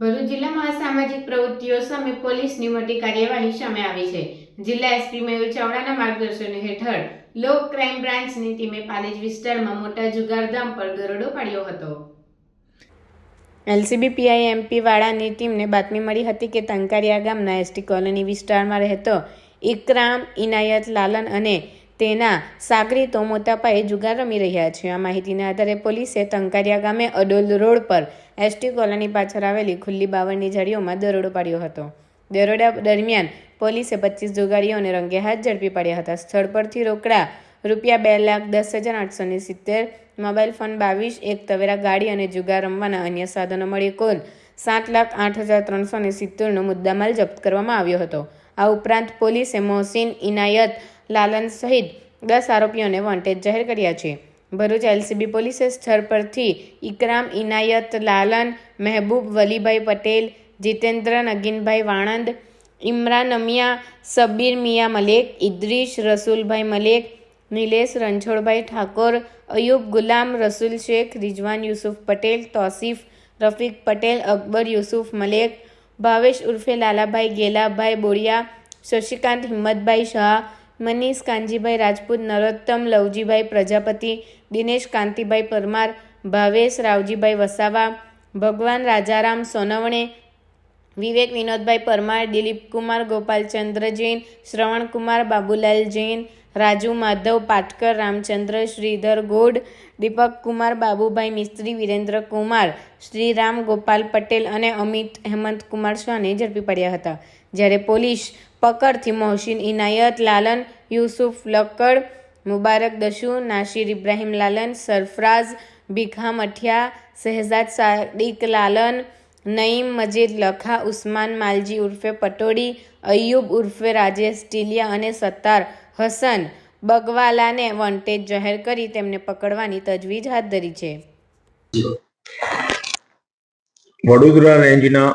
ભરૂચ જિલ્લામાં અસામાજિક પ્રવૃત્તિઓ સામે પોલીસની મોટી કાર્યવાહી સામે આવી છે. જિલ્લા એસપી મયુર ચાવડાના માર્ગદર્શન હેઠળ લોક ક્રાઇમ બ્રાન્ચની ટીમે પાલેજ વિસ્તારમાં મોટા જુગારધામ પર દરોડો પાડ્યો હતો. એલસીબી પીઆઈ એમપી વાળાની ટીમને બાતમી મળી હતી કે તંકારિયા ગામના એસટી કોલોની વિસ્તારમાં રહેતો ઇકરામ ઇનાયત લાલન અને તેના સાગરીતો મોટા પાયે જુગાર રમી રહ્યા છે. આ માહિતીના આધારે પોલીસે તંકારિયા ગામે અડોલ રોડ પર એસટી કોલોની પાછળ આવેલી ખુલ્લી બાવળની ઝાડીઓમાં દરોડો પાડ્યો હતો. દરોડા દરમિયાન પોલીસે પચીસ જુગારીઓને રંગે હાથ ઝડપી પાડ્યા હતા. સ્થળ પરથી રોકડા રૂપિયા બે લાખ દસ હજાર આઠસો ને સિત્તેર, મોબાઈલ ફોન બાવીસ, એક તવેરા ગાડી અને જુગાર રમવાના અન્ય સાધનો મળી કુલ સાત લાખ આઠ હજાર ત્રણસો ને સિત્તેરનો મુદ્દામાલ જપ્ત કરવામાં આવ્યો હતો. આ ઉપરાંત પોલીસે મોહસિન ઇનાયત લાલન સહિત દસ આરોપીઓને વોન્ટેજ જાહેર કર્યા છે. ભરૂચ એલસીબી પોલીસે સ્થળ પરથી ઇકરામ, ઇનાયત, લાલન, મહેબૂબ, વલીભાઈ પટેલ, જીતેન્દ્ર, નગીનભાઈ વાણંદ, ઇમરાન અમિયા, સબીર મિયા મલેક, ઇદ્રીશ, રસુલભાઈ મલેક, નિલેશ રણછોડભાઈ ઠાકોર, અયુબ ગુલામ, રસુલ શેખ રિજવાન યુસુફ પટેલ, તોસીફ, રફીક પટેલ, અકબર યુસુફ મલેક, ભાવેશ ઉર્ફે લાલાભાઈ ગેલાભાઈ બોરિયા શશિકાંત હિંમતભાઈ શાહ મનીષ, કાનજીભાઈ રાજપૂત, નરોત્તમ, લવજીભાઈ પ્રજાપતિ, દિનેશ, કાંતિભાઈ પરમાર, ભાવેશ, રાવજીભાઈ વસાવા, ભગવાન રાજારામ સોનવણે, વિવેક વિનોદભાઈ પરમાર દિલીપ કુમાર ગોપાલચંદ્ર જૈન, શ્રવણકુમાર બાબુલાલ જૈન, રાજુ માધવ પાટકર, રામચંદ્ર શ્રીધર ગોડ, દીપક કુમાર, બાબુભાઈ મિસ્ત્રી, વિરેન્દ્ર કુમાર, શ્રીરામ ગોપાલ પટેલ અને અમિત હેમંત કુમાર શાહને ઝડપી પડ્યા હતા. જ્યારે પોલીસ પકડથી મોહસિન ઇનાયત, લાલન, યુસુફ, લક્કડ, મુબારક દશુ નાસિર ઇબ્રાહિમ લાલન, સરફરાઝ, ભીખા મઠિયા શહેજાદ સાદિક લાલન, નઈમ મજીદ લખા, ઉસ્માન માલજી ઉર્ફે પટોડી, અય્યુબ ઉર્ફે રાજેશ ટીલિયા અને સત્તાર હસન બગવાલાને વોન્ટેજ જાહેર કરી તેમને પકડવાની તજવીજ હાથ ધરી છે. વડોદરા રેન્જના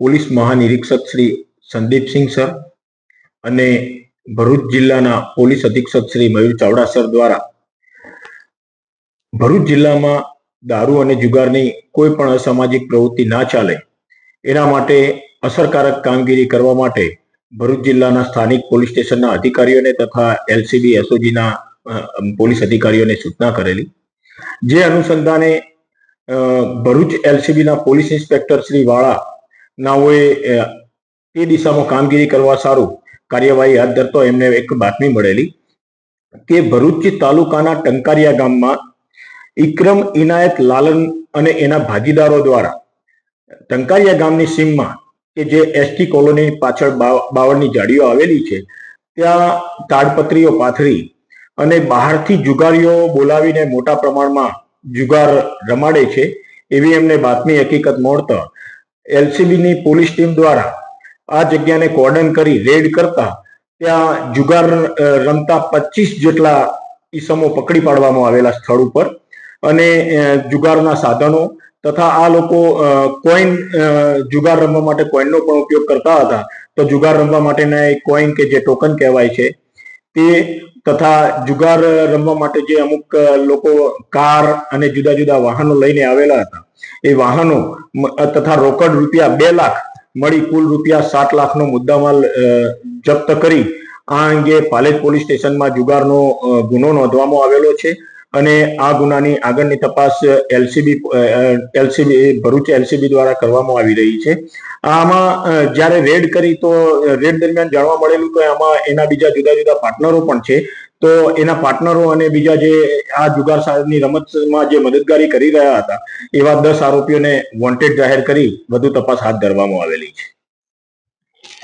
પોલીસ મહાનિરીક્ષક શ્રી સંદીપસિંહ સર અને ભરૂચ જિલ્લાના પોલીસ અધિક્ષક શ્રી મયુર ચાવડા સર દ્વારા ભરૂચ જિલ્લામાં દારૂ અને જુગારની કોઈ પણ અસામાજિક પ્રવૃત્તિ ના ચાલે, એના માટે અસરકારક કામગીરી કરવા માટે ભરૂચ જિલ્લાના સ્થાનિક પોલીસ સ્ટેશનના અધિકારીઓને તથા એલસીબી, એસઓજીના પોલીસ અધિકારીઓને સૂચના કરેલી. જે અનુસંધાને ભરૂચ એલસીબીના પોલીસ ઇન્સ્પેક્ટર શ્રી વાળા નાઓએ તે દિશામાં કામગીરી કરવા સારું કાર્યવાહી હાથ ધરતો એમને એક બાતમી મળેલી. કે ભરૂચ તાલુકાના ટંકારિયા ગામમાં ઇક્રમ ઇનાયત લાલન અને એના ભાગીદારો દ્વારા ટંકારિયા ગામની સીમમાં કે જે એસટી કોલોની પાછળ બાવ- બાવળની જાડીઓ આવેલી છે, ત્યાં તાડપત્રીઓ પાથરી અને બહારથી જુગારીઓ બોલાવીને મોટા પ્રમાણમાં જુગાર રમાડે છે, એવી એમને બાતમી હકીકત મળતા એલસીબીની પોલીસ ટીમ દ્વારા આ જગ્યાને કોર્ડન કરી રેડ કરતા ત્યાં જુગાર રમતા પચીસ જેટલા ઈસમો પકડી પાડવામાં આવેલા સ્થળ ઉપર. અને જુગારના સાધનો તથા આ લોકો કોઈન જુગાર રમવા માટે કોઈનનો પણ ઉપયોગ કરતા હતા. તો જુગાર રમવા માટેના એક કોઈન કે જે ટોકન કહેવાય છે, તે તથા જુગાર રમવા માટે જે અમુક લોકો કાર અને જુદા જુદા વાહનો લઈને આવેલા હતા. એ વાહનો તથા રોકડ રૂપિયા બે લાખ મળી કુલ રૂપિયા સાત લાખનો મુદ્દામાલ જપ્ત કરી. આ અંગે પાલેજ પોલીસ સ્ટેશનમાં જુગારનો ગુનો નોંધવામાં આવેલો છે અને આ ગુનાની આગળની તપાસ એલસીબી એલસીબી, ભરૂચ એલસીબી દ્વારા કરવામાં આવી રહી છે. આમાં જ્યારે રેડ કરી તો, રેડ દરમિયાન જાણવા મળેલું કે આમાં એના બીજા જુદા જુદા પાર્ટનરો પણ છે. તો એના પાર્ટનરો અને બીજા જે આ જુગાર સાહેબની રમતમાં જે મદદગારી કરી રહ્યા હતા એવા દસ આરોપીઓને વોન્ટેડ જાહેર કરી, વધુ તપાસ હાથ ધરવામાં આવેલી છે.